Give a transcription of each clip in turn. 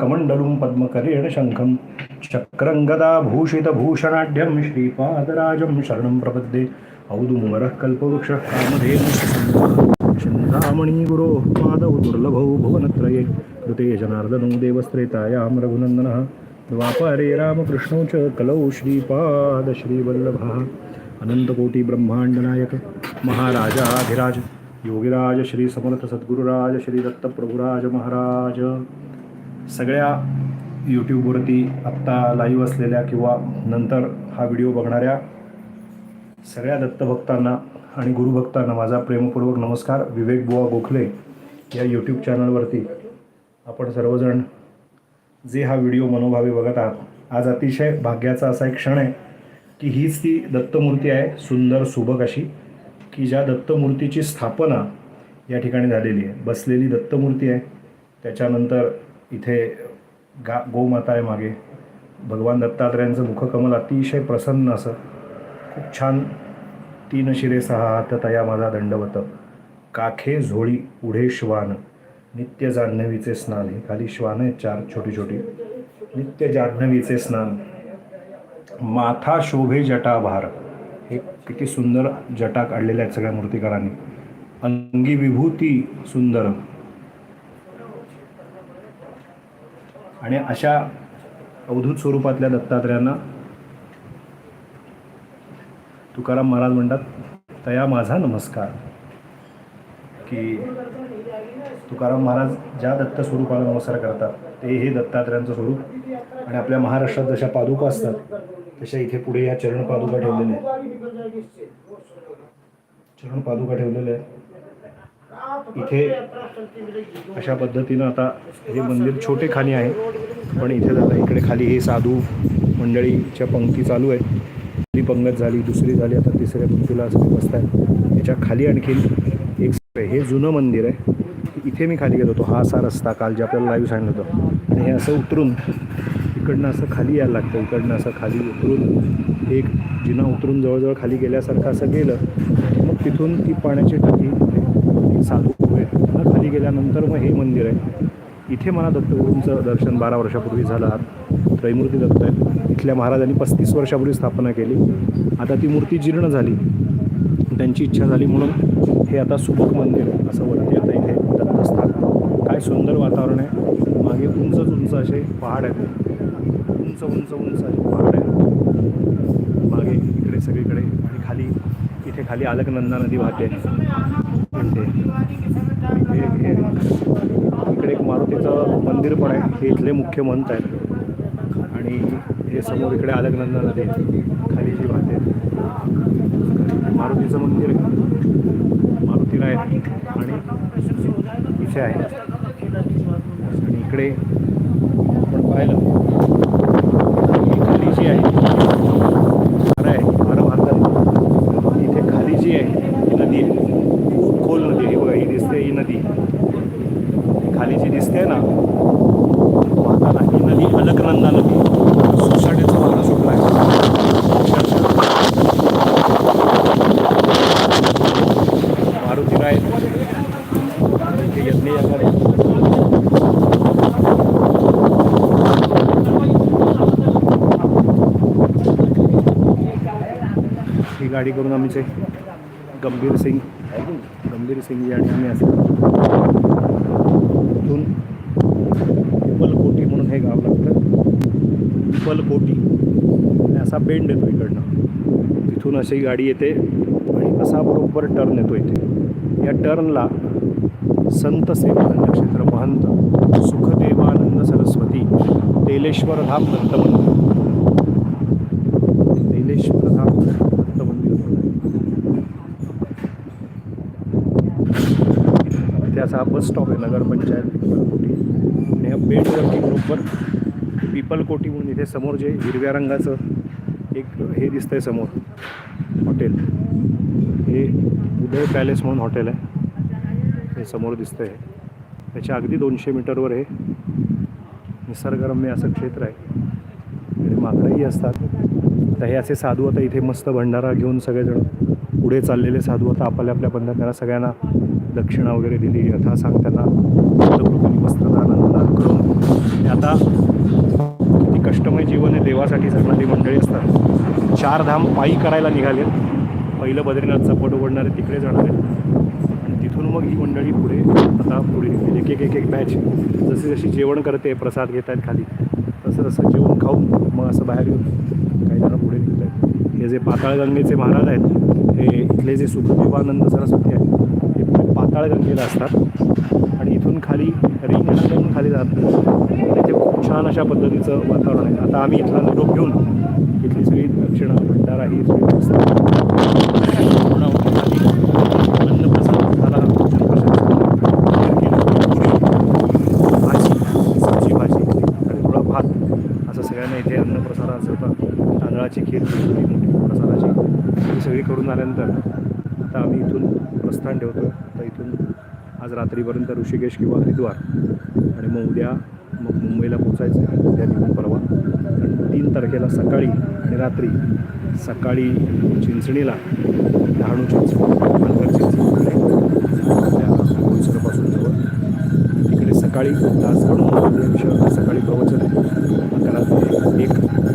कमण्डलुं पद्मकरेण शङ्खं चक्रङ्गदाभूषितभूषणाढ्यं श्रीपादराजं शरणं प्रपद्ये। औदुम्बरः कल्पवृक्षः कामधेनुः चिन्तामणि पादौ दुर्लभौ भुवनत्रये। कृते जनार्दनौ देवस्त्रेतायां रघुनन्दनः द्वापारे रामकृष्णौ च कलौ श्रीपादश्रीवल्लभः। अनन्तकोटिब्रह्माण्डनायक महाराजाधिराज योगिराज श्री समर्थ सद्गुरुराज श्री दत्त प्रभुराज महाराज। सगळ्या यूट्यूबवरती आत्ता लाईव्ह असलेल्या किंवा नंतर हा व्हिडिओ बघणाऱ्या सगळ्या दत्तभक्तांना आणि गुरुभक्तांना माझा प्रेमपूर्वक नमस्कार. विवेक बुवा गोखले या यूट्यूब चॅनलवरती आपण सर्वजण जे हा व्हिडिओ मनोभावे बघत आहात आज अतिशय भाग्याचा असा एक क्षण आहे की हीच ती दत्तमूर्ती आहे सुंदर सुबक अशी की ज्या दत्तमूर्तीची स्थापना या ठिकाणी झालेली आहे. बसलेली दत्तमूर्ती आहे. त्याच्यानंतर इथे गा गोमाता आहे मागे. भगवान दत्तात्रयांचं मुखकमल अतिशय प्रसन्न असं. खूप छान तीन शिरे सहा हात तया माझा दंडवत. काखे झोळी पुढे श्वान. नित्य जान्हवीचे स्नान. हे खाली श्वान आहेत चार छोटी छोटी. नित्य जान्हवीचे स्नान. माथा शोभे जटाभार. हे किती सुंदर जटा काढलेल्या आहेत सगळ्या मूर्तिकारांनी. अंगी विभूती सुंदर आणि अशा अवधूत स्वरूपातल्या दत्तात्रयांना तुकाराम महाराज म्हणतात तया माझा नमस्कार. की तुकाराम महाराज ज्या दत्त स्वरूपाला नमस्कार करतात ते हे दत्तात्रयांचं स्वरूप आणि आपल्या महाराष्ट्रात जशा पादुका असतात तशा इथे पुढे या चरण पादुका ठेवलेल्या आहेत. चरण पादुका ठेवलेल्या आहेत. इथे अशा पद्धतीनं आता हे मंदिर छोटे खाणी आहे. पण इथे दादा इकडे खाली हे साधू मंडळीच्या पंक्ती चालू आहेत. पहिली पंगत झाली दुसरी झाली आता तिसऱ्या पंक्तीला असं बसत आहे याच्या खाली आणखीन एक हे जुनं मंदिर आहे. इथे मी खाली गेलो होतो. हा असा रस्ता काल जे आपल्याला लाईव्ह सांगितलं होतं. आणि हे असं उतरून इकडनं असं खाली यायला लागतं. इकडनं असं खाली उतरून एक जिना उतरून जवळजवळ खाली गेल्यासारखं असं गेलं. मग तिथून ती पाण्याची टाकी ती साधू उभे खाली गेल्यानंतर मग हे मंदिर आहे. इथे मला दत्तगुरूंचं दर्शन बारा वर्षापूर्वी झालं. त्रैमूर्ती दत्त आहे इथल्या महाराजांनी पस्तीस वर्षापूर्वी स्थापना केली. आता ती मूर्ती जीर्ण झाली. त्यांची इच्छा झाली म्हणून हे आता सुबक मंदिर असं वरती आता इथे दत्तस्थान काय सुंदर वातावरण आहे. मागे उंच उंच असे पहाड आहेत. उंच उंच उंच असे पहाड आहेत. मागे इकडे सगळीकडे आणि खाली इथे खाली अलकनंदा नदी वाहते. इकडे एक मारुतीचं मंदिर पण आहे. हे इथले मुख्य मंत आहेत. आणि हे समोर इकडे अलकनंदा नदी खाली जी वाहते. मारुतीचं मंदिर मारुतीला आहे. आणि इथे आहे. आणि इकडे आपण पाहिलं. खाली जी आहे. खरं आहे खरं भारतात इथे खाली जी आहे ही नदी आहे खूप खोल नदी आहे ही बघा ही दिसते ही नदी खाली जी दिसते ना वाहताना ही नदी अलकनंदा नदी सोसायटीचा वाहता सुटला आहे मारुती राय इथे यज्ञ यागार आहे ही गाडी करून आमचे गंभीर सिंग गंभीर सिंग या ठिकाणी असतात. इथून पिपलकोटी म्हणून हे गाव लागतं. पिपलकोटी आणि असा बेंड येतो इकडनं. तिथून अशी गाडी येते आणि असा बरोबर टर्न येतो इथे. या टर्नला संत सेवानंद क्षेत्र महंत सुखदेवानंद सरस्वती तेलेश्वर धाम दत्त मंदिर तेलेश्वर धाम दत्त मंदिर इथे असा हा बस स्टॉप आहे नगरपंचायत पिपलकोटी आणि ह्या बेटवरती बरोबर पिपलकोटी म्हणून इथे समोर जे हिरव्या रंगाचं एक हे दिसतंय समोर हॉटेल हे उदय पॅलेस म्हणून हॉटेल आहे. हे समोर दिसतं आहे त्याच्या अगदी दोनशे मीटरवर हे निसर्गरम्य असं क्षेत्र आहे. इकडे माकडंही असतात. तर हे असे साधू आता इथे मस्त भंडारा घेऊन सगळेजण पुढे चाललेले साधू आता आपल्या आपल्या बंधन त्यांना सगळ्यांना दक्षिणा वगैरे दिली यथासांग त्यांना कृपणी वस्त्रदान अन्नदान करून आता किती कष्टमय जीवन आहे देवासाठी जगणारी मंडळी असतात. चार धाम पायी करायला निघाले. पहिलं बद्रीनाथचा पट उघडणारे तिकडे जाणार आहेत. आणि तिथून मग ही मंडळी पुढे आता पुढे निघतील. एक एक एक एक बॅच जशी जशी जेवण करते प्रसाद घेत आहेत खाली. तसं तसं जेवण खाऊन मग असं बाहेर येऊन काही जण पुढे निघत आहेत हे जे पाताळगंगेचे महाराज आहेत हे इथले जे सुखदेवानंद सरस्वती आहेत पाताळगंगेला असतात. आणि इथून खाली रिंग हाणून खाली जातात तिथे खूप छान अशा पद्धतीचं वातावरण आहे. आता आम्ही इथला निरोप घेऊन इथली सगळी दक्षिणा भंडारा ही भाजी भाजी भात असं सगळ्यांना इथे होतं तांदळाची खीर प्रसादाची ही सगळी करून आल्यानंतर आता आम्ही इथून स्थान ठेवतो तर इथून आज रात्रीपर्यंत ऋषिकेश किंवा हरिद्वार आणि मग उद्या मग मुंबईला पोचायचं आहे. उद्या निघून परवा. आणि तीन तारखेला सकाळी आणि रात्री सकाळी चिंचणीला डहाणू चिंचणी पालघर चिंचणी त्या जवळ. तिकडे सकाळी तासगड म्हणून या सकाळी प्रवचन आहे. अकरा ते एक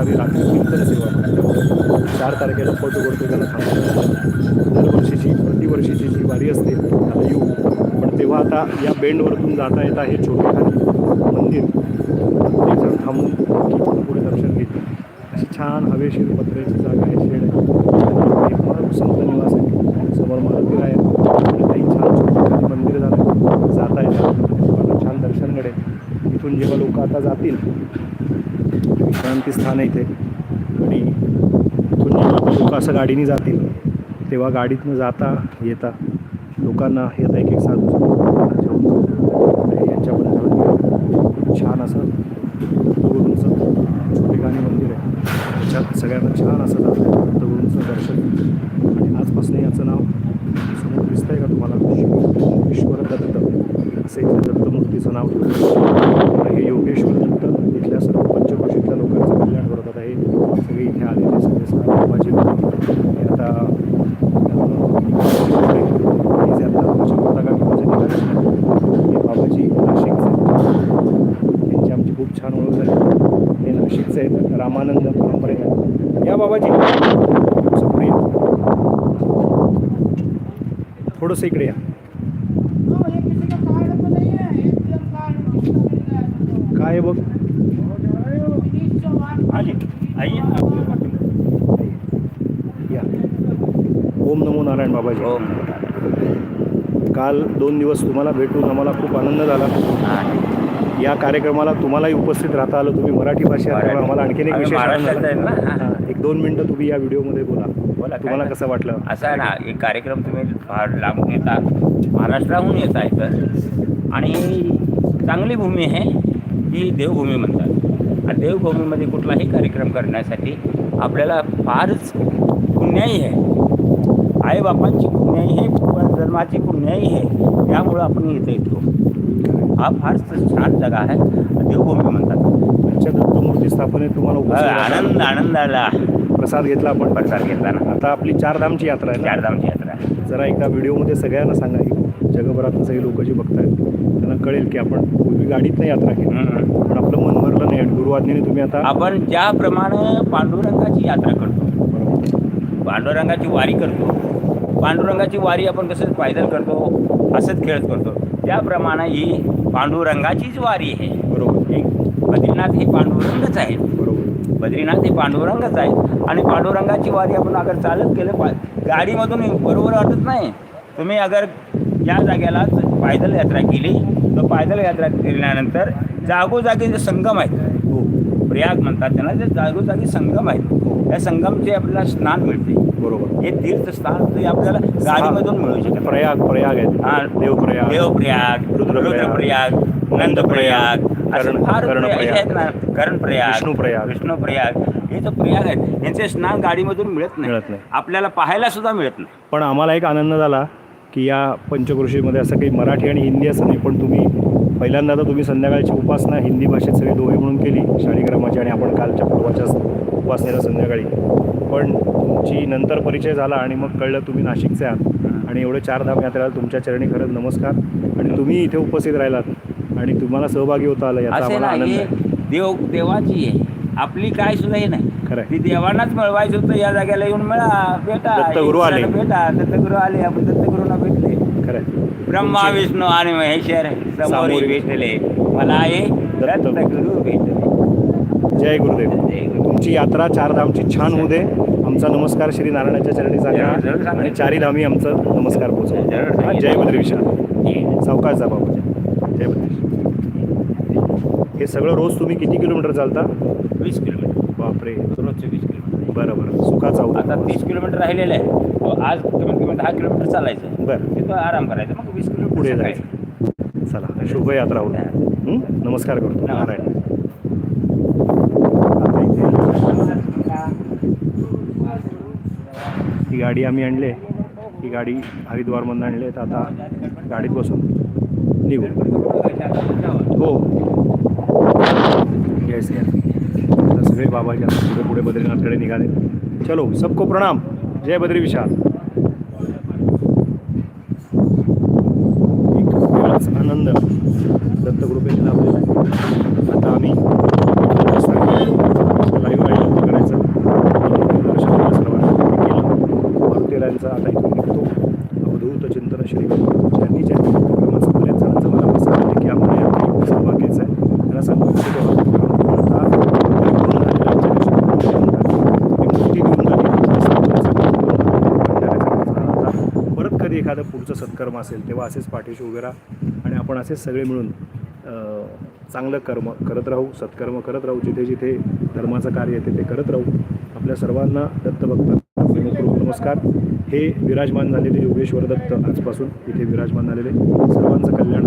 त्याच रात्री कीर्तन सेवा चार तारखेला पट उघडतो त्याला थांबतो दरवर्षीची प्रतिवर्षीची जी वारी असते त्याला येऊ. पण तेव्हा आता या बेंडवरतून जाता येता हे छोटे खाली मंदिर प्रत्येकजण थांबून पुढे दर्शन घेते अशी छान हवेशीर पत्र्याची जागा आहे शेड आहे. एक माणूस संत निवास आहे समोर मंदिर आहे काही छान छोटी मंदिर झालं. जाता येतात. छान दर्शन घडेल इथून जेव्हा लोक आता जातील विश्रांती स्थान आहे इथे आणि लोक असं गाडीने जातील तेव्हा गाडीतनं जाता येता लोकांना हे एक एक साधू यांच्यामध्ये छान असं दगडूंचं ठिकाणी मंदिर आहे त्याच्यात सगळ्यांना छान असं जातं दगडूंचं दर्शन आणि आजपासून याचं नाव समोर दिसतंय का तुम्हाला शिव- ईश्वर दत्त असे दत्तमूर्तीचं नाव ठेवलं तर हे योगेश्वर दत्त इथल्या सर्व पंचक्रोशीतल्या लोकांचं कल्याण करत आता हे सगळे इथे आलेले सगळे सहा माझे हे आता अं, हे जे आता आमची पताका घेऊन जे निघाले ना, हे बाबाजी नाशिकचे त्यांची आमची खूप छान ओळख झाली हे नाशिकचे आहेत रामानंद परंपरे या बाबाजी थोडंसं पुढे या. थोडंसं इकडे या. काय बघ? आइए आइए या. ओम नमो नारायण बाबाजी. हो काल दोन दिवस तुम्हाला भेटून आम्हाला खूप आनंद झाला. या कार्यक्रमाला तुम्हालाही उपस्थित राहता आलं. तुम्ही मराठी भाषा आहे, आम्हाला आणखीन एक विशेष आहे एक दोन मिनटं तुम्ही या व्हिडिओमध्ये बोला. बोला, तुम्हाला. कसं वाटलं? असं आहे ना एक कार्यक्रम तुम्ही फार लांबून येता. महाराष्ट्राहून येता इथं. आणि चांगली भूमी आहे ही देवभूमी म्हणतात. आणि देवभूमीमध्ये कुठलाही कार्यक्रम करण्यासाठी आपल्याला फारच पुण्याई आहे. आईबापांची पुण्याई आहे जन्माची पुण्याई आहे. त्यामुळं आपण इथे येतो. हा फार छान जागा आहे. देवभूमी म्हणतात. आजच्या दत्तमूर्ती स्थापनेत तुम्हाला. आनंद आनंद आला प्रसाद घेतला आपण. प्रसाद घेतला ना. आता आपली चारधामची यात्रा आहे ना? चारधामची यात्रा जरा एकदा व्हिडिओमध्ये सगळ्यांना सांगा की जगभरातून सगळे लोक जे बघतायत त्यांना कळेल की आपण पूर्वी गाडीतनं यात्रा केली. पण आपलं मन भरलं नाही. आणि गुरुवाज्ञेने तुम्ही आता आपण ज्याप्रमाणे पांडुरंगाची यात्रा करतो पांडुरंगाची वारी करतो पांडुरंगाची वारी आपण कसं पायदल करतो असंच खेळत करतो त्याप्रमाणे ही पांडुरंगाचीच वारी आहे. बरोबर. एक बद्रीनाथ हे पांडुरंगच आहे बरोबर. बद्रीनाथ हे पांडुरंगच आहे आणि पांडुरंगाची वारी आपण अगर चालत केलं पा गाडीमधून बरोबर वाटत नाही. तुम्ही अगर या जागेला पायदल यात्रा केली तर पायदल यात्रा केल्यानंतर जागोजागी जे संगम आहेत हो. प्रयाग म्हणतात त्यांना ते जागोजागी संगम आहेत. त्या संगमचे आपल्याला स्नान मिळते. बरोबर. हे तीर्थस्थान ते आपल्याला गाडीमधून मिळू शकत प्रयाग प्रयाग आहेत हा, देवप्रयाग. देवप्रयाग रुद्रप्रयाग, नंदप्रयाग कर्णप्रयाग, विष्णुप्रयाग. विष्णुप्रयाग. हे तर प्रयाग आहेत. यांचे स्नान गाडीमधून मिळत नाही. मिळत नाही. आपल्याला पाहायला सुद्धा मिळत नाही. पण आम्हाला एक आनंद झाला की या पंचकृषीमध्ये असं काही मराठी आणि हिंदी असं नाही पण तुम्ही पहिल्यांदा तर तुम्ही संध्याकाळची उपासना हिंदी भाषेत सगळी दोहे म्हणून केली शाळीग्रामाची आणि आपण कालच्या पूर्वाच्या उपासनेला संध्याकाळी. पण तुमची नंतर परिचय झाला आणि मग कळलं तुम्ही नाशिकचे आहात. आणि एवढे चार धाम यात्रेला तुमच्या चरणी खरंच नमस्कार. आणि तुम्ही इथे उपस्थित राहिलात आणि तुम्हाला सहभागी होता आलं याचा आम्हाला आनंद आहे. देव देवाची आहे. आपली काय सुद्धा हे नाही. खरं ती देवांनाच मिळवायचं होतं. या जागेला येऊन मिळा भेटा. दत्तगुरू आले. भेटा. दत्तगुरू आले. आपण दत्तगुरूंना भेटले. खरं आहे. ब्रह्मा विष्णू आणि महेश्वर समोर सामोरे. भेटले. मला हे दत्त. दत्तगुरू भेटले. जय गुरुदेव. तुमची यात्रा चार धामची छान होऊ दे. आमचा नमस्कार श्री नारायणाच्या चरणी सांगा. आणि चारी धामी आमचं नमस्कार सांगा. जय बद्री विशाल. सावकाश जा बाबा. जय बद्री हे सगळं रोज तुम्ही किती किलोमीटर चालता? वीस किलोमीटर. बापरे. रोजचे वीस किलोमीटर. बरं बरं. सुखाचा आता तीस किलोमीटर राहिलेलं आहे. आज कमीत कमी दहा किलोमीटर चालायचं बरं. तिथं आराम करायचा. मग वीस किलोमीटर पुढे. जायचं. चला शुभ यात्रा होऊ. हं? नमस्कार करतो. नारायण. ही गाडी आम्ही आणली ही गाडी हरिद्वारमधून आणली तर आता गाडीत बसून निघू. हो. येस येस सगळे बाबाजी आता पुढे पुढे बद्रीनाथकडे निघाले. चलो सबको प्रणाम. जय बद्री विशाल. एक आनंद. दत्तकृपे लाभलेला आहे आता आम्ही लाईव्ह राहिलो करायचं दर्शन सर्वांना केलं मारुतीरायांचा आता इथून निघतो शरीफ चिंतन श्री बऱ्याच मला की आम्हाला सहभाग घ्यायचा आहे. त्यांना परत कधी एखादं पुढचं सत्कर्म असेल तेव्हा असेच पाठीशी उभे राहा आणि आपण असेच सगळे मिळून चांगलं कर्म करत राहू सत्कर्म करत राहू जिथे जिथे धर्माचं कार्य येते ते करत राहू. आपल्या सर्वांना दत्तभक्त नमस्कार. हे विराजमान झालेले योगेश्वर दत्त आजपासून इथे विराजमान झालेले. सर्वांचं कल्याण